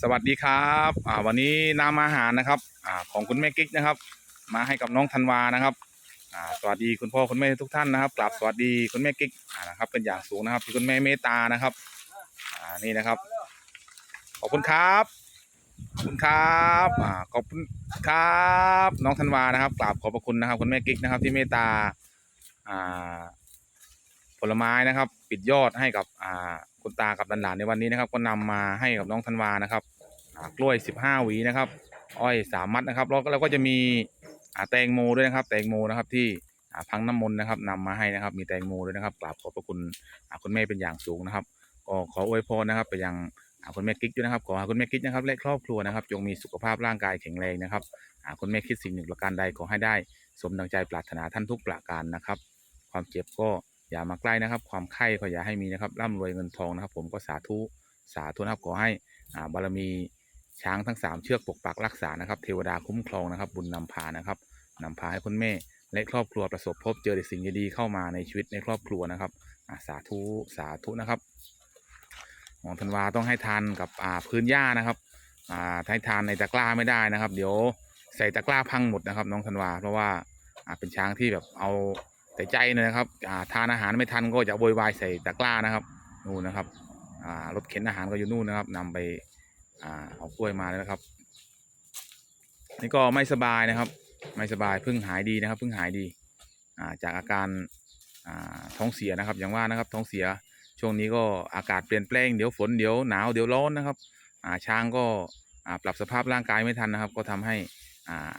สวัสดีครับอ่าวันนี้นำอาหารนะครับอ่าของคุณแม่กิ๊กนะครับ มาให้กับน้องธันวานะครับอ่าสวัสดีคุณพ่อคุณแม่ทุกท่านนะครับกราบสวัสดีคุณแม่กิ๊กอ่านะครับ เป็นอย่างสูงนะครับที่คุณแม่เมตตานะครับอ่านี่นะครับ ขอบคุณครับขอบคุณครับอ่าขอบคุณครับ น้องธันวานะครับกราบขอบพระคุณนะครับ คุณแม่กิ๊กนะครับ ที่เมตตาอ่า ผลไม้นะครับ ปิดยอดให้กับอ่าคุณตากับหลานๆในวันนี้นะครับ ก็นำมาให้กับน้องธันวานะครับกล้วย 15 หวีนะครับ อ้อยสามมัดนะครับแล้วก็แล้วก็จะมีแตงโมด้วยนะครับ แตงโมนะครับที่พังน้ำมนต์นะครับนำมาให้นะครับ มีแตงโมด้วยนะครับกราบขอบพระคุณคุณแม่เป็นอย่างสูงนะครับก็ขออวยพรนะครับ ไปยังคุณแม่กิ๊กด้วยนะครับ ขอให้คุณแม่กิ๊กนะครับและครอบครัวนะครับ จงมีสุขภาพร่างกายแข็งแรงนะครับคุณแม่คิดสิ่งหนึ่งประการใดขอให้ได้ สมดังใจปรารถนาท่านทุกประการนะครับ ความเจ็บก็ อย่ามาใกล้นะครับ ความไข้ก็อย่าให้มีนะครับร่ำรวยเงินทองนะครับ ผมก็สาธุสาธุนะครับขอให้อาบารมีช้างทั้งสามเชือกปกปักรักษานะครับ เทวดาคุ้มครองนะครับ บุญนำพานะครับนำพาให้คุณแม่ และครอบครัวประสบพบเจอแต่สิ่งดีๆเข้ามาในชีวิตในครอบครัวนะครับสาธุสาธุนะครับของธันวาต้องให้ทานกับพื้นหญ้านะครับอ่าให้ทานในตะกร้าไม่ได้นะครับ เดี๋ยวใส่ตะกร้าพังหมดนะครับ น้องธันวาเพราะว่าเป็นช้างที่แบบเอา แต่ใจเลยนะครับทานอาหารไม่ทันก็จะโวยวายใส่ตะกร้านะครับนู่นนะครับรถเข็นอาหารก็อยู่นู่นนะครับนำไปเอากล้วยมาแล้วนะครับ นี่ก็ไม่สบายนะครับ ไม่สบายเพิ่งหายดีนะครับเพิ่งหายดีจากอาการท้องเสียนะครับ อย่างว่านะครับท้องเสียช่วงนี้ก็อากาศเปลี่ยนแปลงเดี๋ยวฝนเดี๋ยวหนาวเดี๋ยวร้อนนะครับช้างก็ปรับสภาพร่างกายไม่ทันนะครับ ก็ทำให้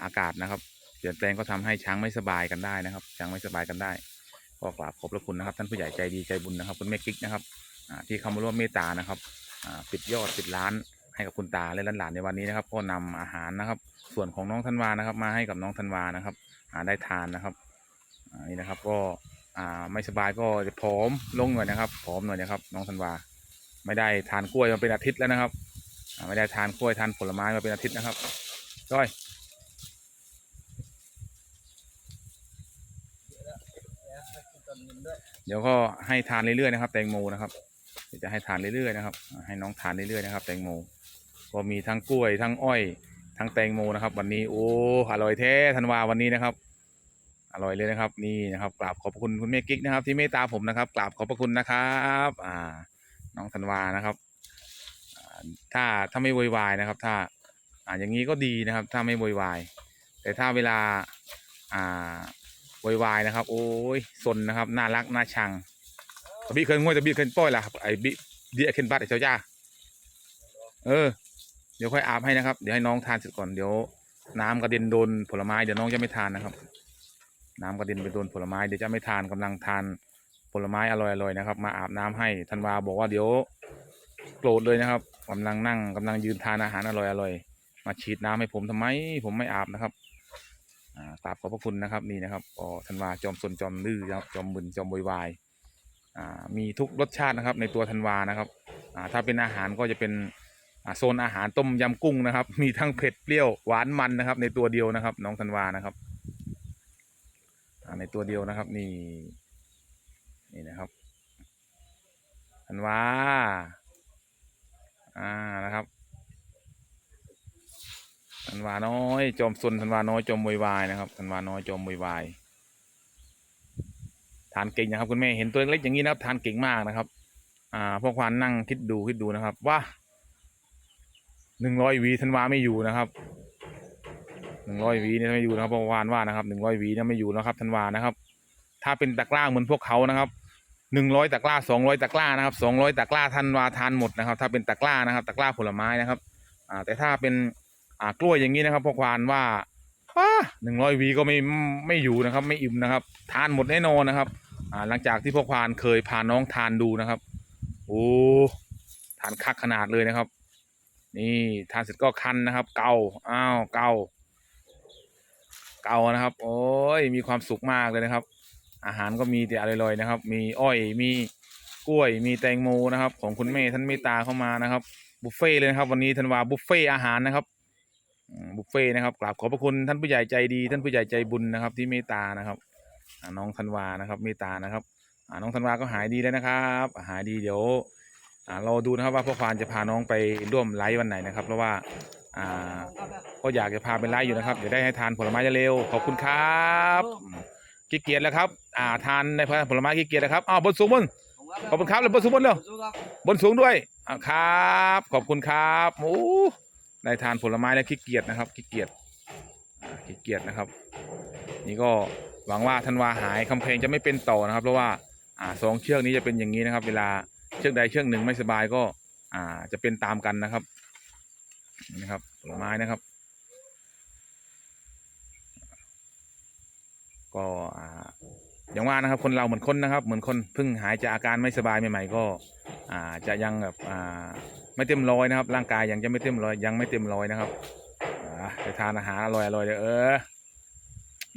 อากาศนะครับ เปลี่ยนแปลงก็ทำให้ช้างไม่สบายกันได้นะครับ ช้างไม่สบายกันได้ก็กราบขอบพระคุณนะครับ ท่านผู้ใหญ่ใจดีใจบุญนะครับ คุณแม่กิ๊กนะครับที่เข้ามาร่วมเมตตานะครับปิดยอดปิดล้านให้กับคุณตาและหลานๆในวันนี้นะครับ ก็นำอาหารนะครับ ส่วนของน้องธันวานะครับ มาให้กับน้องธันวานะครับได้ทานนะครับนี่นะครับก็ไม่สบายก็จะผอมลงหน่อยนะครับผอมหน่อยนะครับ น้องธันวา ไม่ได้ทานกล้วยมาเป็นอาทิตย์แล้วนะครับไม่ได้ทานกล้วยทานผลไม้มาเป็นอาทิตย์นะครับจ้อย เดี๋ยวก็ให้ทานเรื่อยๆนะครับ แตงโมนะครับเดี๋ยวจะให้ทานเรื่อยๆนะครับ ให้น้องทานเรื่อยๆนะครับ แตงโม ก็มีทั้งกล้วยทั้งอ้อยทั้งแตงโมนะครับ วันนี้โอ้อร่อยแท้ธันวาวันนี้นะครับ อร่อยเลยนะครับ นี่นะครับกราบขอบคุณคุณแม่กิ๊กนะครับ ที่เมตตาผมนะครับกราบขอบพระคุณนะครับ อ่า น้องธันวานะครับถ้าถ้าไม่โวยวายนะครับ ถ้าอ่าอย่างนี้ก็ดีนะครับ ถ้าไม่โวยวาย แต่ถ้าเวลาอ่า โวยวายนะครับ โอ้ยสนนะครับน่ารักน่าชังตะบี้เคยง่วยตะบี้เคยป้อยล่ะครับไอ้บิเดียเคนบัตไอ้เจ้าจ้าเออ เดี๋ยวค่อยอาบให้นะครับ เดี๋ยวให้น้องทานเสร็จก่อนเดี๋ยว น้ำกระเด็นโดนผลไม้เดี๋ยวน้องจะไม่ทานนะครับ น้ำกระเด็นไปโดนผลไม้เดี๋ยวจะไม่ทานกำลังทานผลไม้อร่อยๆนะครับ มาอาบน้ำให้ธันวาบอกว่าเดี๋ยวโกรธเลยนะครับกำลังนั่งกำลังยืนทานอาหารอร่อยๆมาฉีดน้ำให้ผมทำไม ผมไม่อาบนะครับากราบขอบพระคุณนะครับนี่นะครับก็ธันวาจอมสนจอมดื้อนะครับจอมบึนจอมวยวายอ่ามีทุกรสชาตินะครับในตัวธันวานะครับอ่าถ้าเป็นอาหารก็จะเป็นอ่าโซนอาหารต้มยำกุ้งนะครับ มีทั้งเผ็ดเปรี้ยวหวานมันนะครับ ในตัวเดียวนะครับ น้องธันวานะครับอ่าในตัวเดียวนะครับ นี่นี่นะครับธันวาอ่านะครับ ธันวาน้อย จอมซนธันวาน้อยจอมวยวายนะครับธันวาน้อยจอมวยวายทานเก่งนะครับคุณแม่เห็นตัวเล็กอย่างนี้นะครับทานเก่งมากนะครับ อ่าพวกควานนั่งคิดดูคิดดูนะครับ ว่าหนึ่งร้อยวีธันวาไม่อยู่นะครับหนึ่งร้อยวีเนี่ยไม่อยู่นะครับพวกควานว่านะครับหนึ่งร้อยวีเนี่ยไม่อยู่นะครับธันวานะครับ ถ้าเป็นตะกร้าเหมือนพวกเขานะครับหนึ่งร้อยตะกร้าสองร้อยตะกร้านะครับสองร้อยตะกร้าธันวาทานหมดนะครับ ถ้าเป็นตะกร้านะครับ ตะกร้าผลไม้นะครับ อ่า แต่ถ้าเป็น อ่ากล้วยอย่างนี้นะครับพวกควานว่าหนึ่งร้อยวีก็ไม่ไม่อยู่นะครับ ไม่อิ่มนะครับ ทานหมดแน่นอนนะครับ อ่าหลังจากที่พวกพานเคยพาน้องทานดูนะครับ โอ้ทานคักขนาดเลยนะครับ นี่ทานเสร็จก็คันนะครับ เกาอ้าวเกาเกานะครับ โอ้ยมีความสุขมากเลยนะครับ อาหารก็มีแต่อร่อยๆนะครับ มีอ้อยมีกล้วยมีแตงโมนะครับ ของคุณแม่ท่านเมตตาเข้ามานะครับบุฟเฟ่เลยนะครับ วันนี้ธันวาบุฟเฟ่อาหารนะครับ บุฟเฟ่ต์นะครับกราบขอบพระคุณท่านผู้ใหญ่ใจดี ท่านผู้ใหญ่ใจบุญนะครับ ที่เมตตานะครับน้องธันวานะครับ เมตตานะครับน้องธันวาก็หายดีแล้วนะครับหายดีเดี๋ยวอ่ารอดูนะครับว่าพ่อควานจะพาน้องไปร่วมไลฟ์วันไหนนะครับ เพราะว่าก็อยากจะพาไปไลฟ์อยู่นะครับเดี๋ยวได้ให้ทานผลไม้เร็วขอบคุณครับขี้เกียจแล้วครับอ่าทานในผลไม้ขี้เกียจแล้วครับอ้าวบนสูงบนขอบคุณครับแล้วบนสูงบนเร็วบนสูงด้วยครับ ขอบคุณครับโอ้ ได้ทานผลไม้แล้ขี้เกียจนะครับขี้เกียจขี้เกียจนะครับ นี่ก็หวังว่าธันวาหายคำเพลงจะไม่เป็นต่อนะครับ เพราะว่าอ่าสองเชือกนี้จะเป็นอย่างนี้นะครับ เวลาเชือกใดเชือกหนึ่งไม่สบายก็อ่าจะเป็นตามกันนะครับนี่นะครับผลไม้นะครับ ก็อ่าอย่างว่านะครับคนเราเหมือนคนนะครับ เหมือนคนเพิ่งหายจากอาการไม่สบายใหม่ๆก็ อ่าจะยังแบบอ่า ไม่เต็มร้อยนะครับ ร่างกายยังจะไม่เต็มร้อยยังไม่เต็มร้อยนะครับอ่าไปทานอาหารอร่อยๆเลยเออ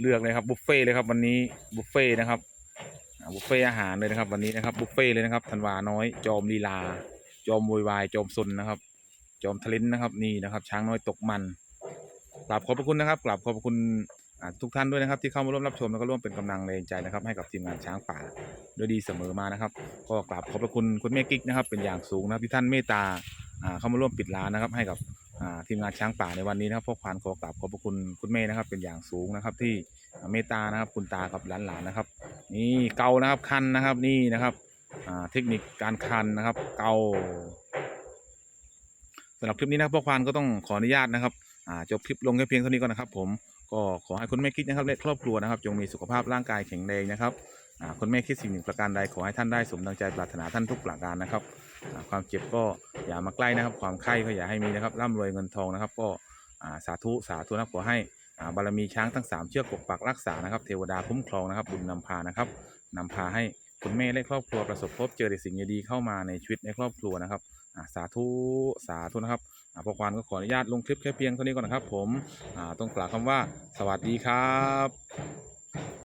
เลือกเลยครับบุฟเฟ่เลยครับวันนี้บุฟเฟ่นะครับบุฟเฟ่อาหารเลยนะครับ วันนี้นะครับบุฟเฟ่เลยนะครับธันวาน้อย จอมลีลา จอมโวยวายจอมซนนะครับ จอมทะเลนนะครับนี่นะครับ ช้างน้อยตกมันกราบขอบพระคุณนะครับกราบขอบพระคุณทุกท่านด้วยนะครับ ที่เข้ามาร่วมรับชมแล้วก็ร่วมเป็นกำลังแรงใจนะครับ ให้กับทีมงานช้างป่า ด้วยดีเสมอมานะครับ ก็กราบขอบพระคุณคุณแม่กิ๊กนะครับ เป็นอย่างสูงนะครับที่ท่านเมตตาเข้ามาร่วมปิดร้านนะครับ ให้กับทีมงานช้างป่าในวันนี้นะครับพ่อควานขอกราบขอบพระคุณคุณแม่นะครับ เป็นอย่างสูงนะครับ ที่เมตตานะครับคุณตากับหลานๆนะครับ นี่เกานะครับคันนะครับนี่นะครับเทคนิคการคันนะครับ เกาสำหรับคลิปนี้นะครับพ่อควานก็ต้องขออนุญาตนะครับจบคลิปลงแค่เพียงเท่านี้ก่อนนะครับ ผมก็ขอให้คุณแม่กิ๊กนะครับและครอบครัวนะครับ จงมีสุขภาพร่างกายแข็งแรงนะครับ คุณแม่คิดสิ่งหนึ่งประการใดขอให้ท่านได้สมดังใจปรารถนาท่านทุกประการนะครับ ความเจ็บก็อย่ามาใกล้นะครับ ความไข้ก็อย่าให้มีนะครับร่ำรวยเงินทองนะครับ ก็สาธุสาธุนะครับขอให้บารมีช้างทั้งสามเชือกปกปักรักษานะครับ เทวดาคุ้มครองนะครับบุญนำพานะครับนำพาให้คุณแม่และครอบครัวประสบพบเจอแต่สิ่งดีๆเข้ามาในชีวิตในครอบครัวนะครับสาธุสาธุนะครับอ่าพอควานก็ขออนุญาตลงคลิปแค่เพียงเท่านี้ก่อนนะครับ ผมต้องกล่าวคำว่าสวัสดีครับ